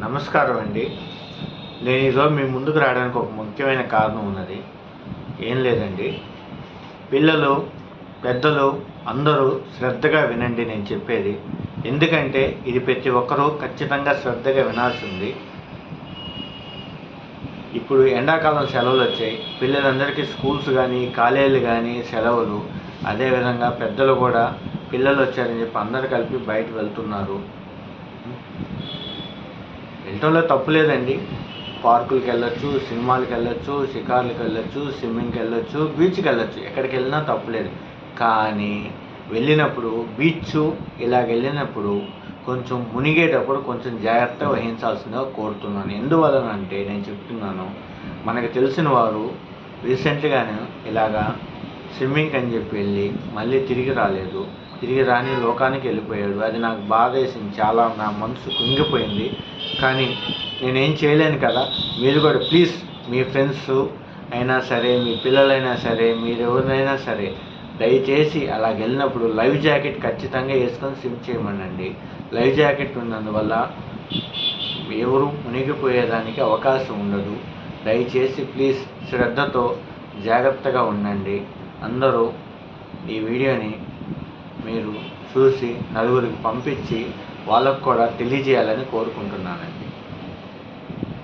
నమస్కారం అండి నేను ఈరోజు మీ ముందుకు రావడానికి ఒక ముఖ్యమైన కారణం ఉన్నది. ఏం లేదండి. పిల్లలు పెద్దలు అందరూ శ్రద్ధగా వినండి నేను చెప్పేది. ఎందుకంటే ఇది ప్రతి ఒక్కరూ ఖచ్చితంగా శ్రద్ధగా వినాల్సింది. ఇప్పుడు ఎండాకాలం సెలవులు వచ్చాయి. పిల్లలందరికీ స్కూల్స్ కానీ కాలేజీలు కానీ సెలవులు. అదేవిధంగా పెద్దలు కూడా పిల్లలు వచ్చారని చెప్పి అందరు కలిపి బయట వెళ్తున్నారు. వెళ్ళటంలో తప్పు లేదండి. పార్కులకి వెళ్ళొచ్చు సినిమాలకు వెళ్ళొచ్చు షికార్లకు వెళ్ళొచ్చు స్విమ్మింగ్కి వెళ్ళొచ్చు బీచ్కి వెళ్ళొచ్చు. ఎక్కడికి వెళ్ళినా తప్పు లేదు. కానీ వెళ్ళినప్పుడు బీచ్ ఇలా వెళ్ళినప్పుడు కొంచెం మునిగేటప్పుడు కొంచెం జాగ్రత్త వహించాల్సిందిగా కోరుతున్నాను. ఎందువలన అంటే నేను చెప్తున్నాను మనకు తెలిసిన వారు రీసెంట్గానే ఇలాగా స్విమ్మింగ్ అని చెప్పి వెళ్ళి మళ్ళీ తిరిగి రాలేదు. తిరిగి రాని లోకానికి వెళ్ళిపోయాడు. అది నాకు బాధ వేసింది చాలా నా మనసు కుంగిపోయింది. కానీ నేనేం చేయలేను కదా. మీరు కూడా ప్లీజ్ మీ ఫ్రెండ్స్ అయినా సరే మీ పిల్లలైనా సరే మీరు ఎవరినైనా సరే దయచేసి అలా వెళ్ళినప్పుడు లైవ్ జాకెట్ ఖచ్చితంగా వేసుకొని స్విమ్ చేయమనండి. లైవ్ జాకెట్ ఉన్నందువల్ల ఎవరు మునిగిపోయేదానికి అవకాశం ఉండదు. దయచేసి ప్లీజ్ శ్రద్ధతో జాగ్రత్తగా ఉండండి. అందరూ ఈ వీడియోని మీరు చూసి నలుగురికి పంపించి వాళ్ళకు కూడా తెలియజేయాలని కోరుకుంటున్నానండి.